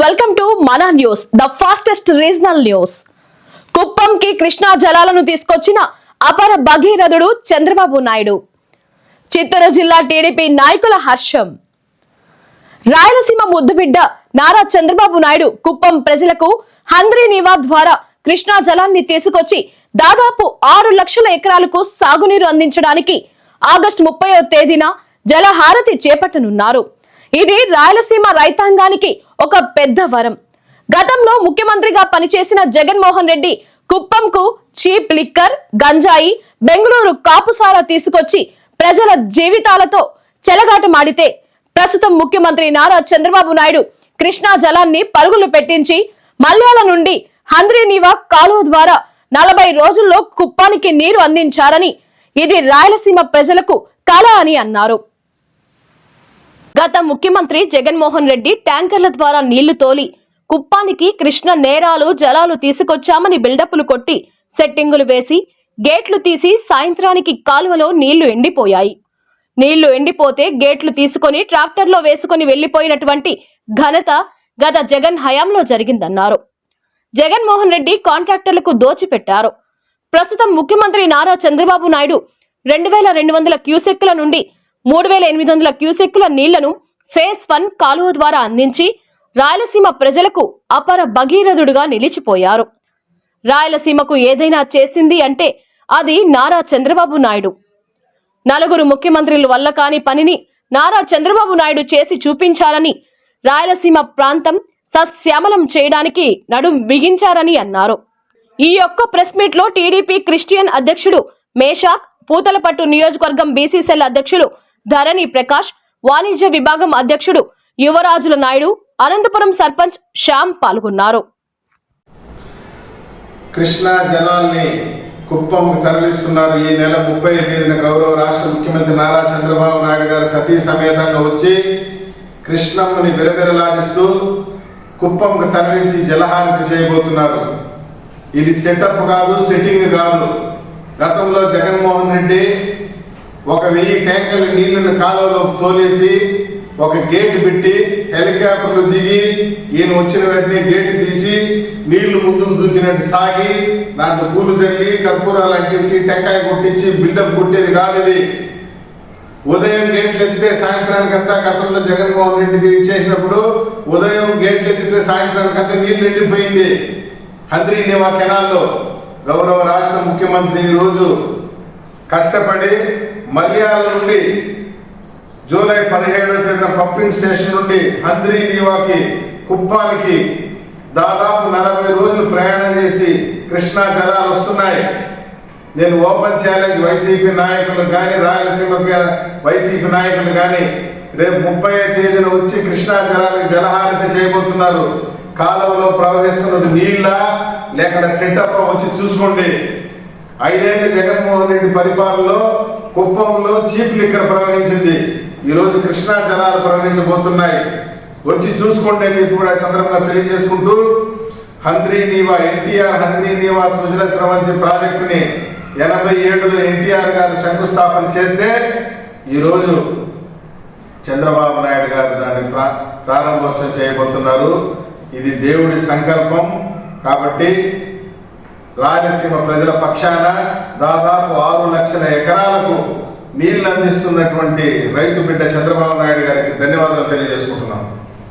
Welcome to మన news the fastest regional news. కుప్పంకి Krishna జలాలను తీసుకొచ్చిన అపర భగీరథుడు చంద్రబాబు నాయుడు. చిత్తూరు జిల్లా టీడీపీ నాయకుల హర్షం. రాయలసీమ ముద్దుబిడ్డ నారా చంద్రబాబు నాయుడు కుప్పం ప్రజలకు హంద్రీ నివా ద్వారా కృష్ణా జలాన్ని తీసుకొచ్చి దాదాపు ఆరు లక్షల ఎకరాలకు సాగునీరు అందించడానికి ఆగస్టు ముప్పై తేదీన జలహారతి చేపట్టనున్నారు. ఇది రాయలసీమ రైతాంగానికి ఒక పెద్ద వరం. గతంలో ముఖ్యమంత్రిగా పనిచేసిన జగన్మోహన్ రెడ్డి కుప్పంకు చీప్ లిక్కర్ గంజాయి బెంగళూరు కాపుసారా తీసుకొచ్చి ప్రజల జీవితాలతో చెలగాటమాడితే ప్రస్తుతం ముఖ్యమంత్రి నారా చంద్రబాబు నాయుడు కృష్ణా జలాన్ని పరుగులు పెట్టించి మల్యాల నుండి హంద్రీనీవా కాలువ ద్వారా నలభై రోజుల్లో కుప్పానికి నీరు అందించారని ఇది రాయలసీమ ప్రజలకు కళ అని అన్నారు. గత ముఖ్యమంత్రి జగన్మోహన్ రెడ్డి ట్యాంకర్ల ద్వారా నీళ్ళు తోలి కుప్పానికి కృష్ణ నేరాలు జలాలు తీసుకొచ్చామని బిల్డప్లు కొట్టి సెట్టింగులు వేసి గేట్లు తీసి సాయంత్రానికి కాలువలో నీళ్ళు ఎండిపోయాయి. నీళ్ళు ఎండిపోతే గేట్లు తీసుకొని ట్రాక్టర్లో వేసుకొని వెళ్ళిపోయినటువంటి ఘనత గత జగన్ హయాంలో జరిగిందన్నారు. జగన్మోహన్ రెడ్డి కాంట్రాక్టర్లకు దోచిపెట్టారు. ప్రస్తుతం ముఖ్యమంత్రి నారా చంద్రబాబు నాయుడు రెండు వేల రెండు వందల క్యూసెక్ల నుండి మూడు వేల ఎనిమిది వందల క్యూసెక్కుల నీళ్ళను ఫేస్ వన్ కాలువ ద్వారా అందించి రాయలసీమ ప్రజలకు అపర భగీరథుడుగా నిలిచిపోయారు. రాయలసీమకు ఏదైనా చేసింది అంటే అది నారా చంద్రబాబు నాయుడు. నలుగురు ముఖ్యమంత్రుల వల్ల కాని పనిని నారా చంద్రబాబు నాయుడు చేసి చూపించాలని రాయలసీమ ప్రాంతం సశ్యామలం చేయడానికి నడుం బిగించారని అన్నారు. ఈ యొక్క ప్రెస్ మీట్లో టీడీపీ క్రిస్టియన్ అధ్యక్షుడు మేషాక్ పూతలపట్టు నియోజకవర్గం బీసీసెల్ అధ్యక్షుడు ధరణి ప్రకాష్ వాణిజ్య విభాగం అధ్యక్షుడు యువరాజుల నాయుడు అనంతపురం సర్పంచ్ శ్యామ్ పాల్గొన్నారు. కృష్ణా జలాల్ని కుప్పంకు తరలిస్తున్నారు. ఈ నెల ముప్పై తేదీన గౌరవ రాష్ట్ర ముఖ్యమంత్రి నారా చంద్రబాబు నాయుడు గారు సతీ సమేతంగా వచ్చి కృష్ణమ్మని బిరబిరలాడిస్తూ కుప్పంకు తరలించి జలహారతి చేయబోతున్నారు. ఇది సెటప్ కాదు సెట్టింగ్ కాదు. గతంలో జగన్మోహన్ రెడ్డి ఒక వెయ్యి ట్యాంకర్ల నీళ్ళను కాలువలో తోలేసి ఒక గేట్ పెట్టి హెలికాప్టర్లు దిగి ఈయన వచ్చిన వెంటనే గేట్ తీసి నీళ్ళు ముందుకు దూకినట్టు సాగి దాంట్లో పూలు చల్లి కర్పూరాలు అంటించి టెంకాయ కొట్టించి బిల్డప్ కొట్టేది కాదు ఇది. ఉదయం గేట్లు ఎత్తితే సాయంత్రానికంతా గతంలో జగన్మోహన్ రెడ్డి చేసినప్పుడు ఉదయం గేట్లు ఎత్తితే సాయంత్రానికంతా నీళ్ళు ఎండిపోయింది. హంద్రీ నివా కెనాల్లో గౌరవ రాష్ట్ర ముఖ్యమంత్రి ఈరోజు కష్టపడి మల్యాల నుండి జూలై పదిహేడవ తేదీన పంపింగ్ స్టేషన్ నుండి హంద్రీ నీవాకి కుప్పానికి దాదాపు నలభై రోజులు ప్రయాణం చేసి కృష్ణా జలాలు వస్తున్నాయి. నేను ఓపెన్ ఛాలెంజ్ వైసీపీ నాయకులు కానీ రాయలసీమ వైసీపీ నాయకులు కానీ రేపు ముప్పై తేదీన వచ్చి కృష్ణా జలాలకు జలహారతి చేయబోతున్నారు. కాలువలో ప్రవహిస్తున్నది నీళ్ళ లేకుండా సెటప్ వచ్చి చూసుకోండి. ఐదేళ్ళు జగన్మోహన్ రెడ్డి పరిపాలనలో కుప్పంలో చీప్ లిక్కర్ ప్రవహించింది. ఈరోజు కృష్ణా జలాలు ప్రవహించబోతున్నాయి. వచ్చి చూసుకోండి అని చెప్పి కూడా సందర్భంగా తెలియజేసుకుంటూ హంద్రీ నీవా ఎన్టీఆర్ హంద్రీ నీవా సృజన స్రవంతి ప్రాజెక్టుని ఎనభై ఏడులో ఎన్టీఆర్ గారు శంకుస్థాపన చేస్తే ఈరోజు చంద్రబాబు నాయుడు గారు దాన్ని ప్రా ప్రారంభోత్సవం చేయబోతున్నారు. ఇది దేవుడి సంకల్పం. కాబట్టి రాయలసీమ ప్రజల పక్షాన దాదాపు ఆరు లక్షల ఎకరాలకు నీళ్ళు అందిస్తున్నటువంటి రైతు బిడ్డ చంద్రబాబు నాయుడు గారికి ధన్యవాదాలు తెలియజేసుకుంటున్నాం.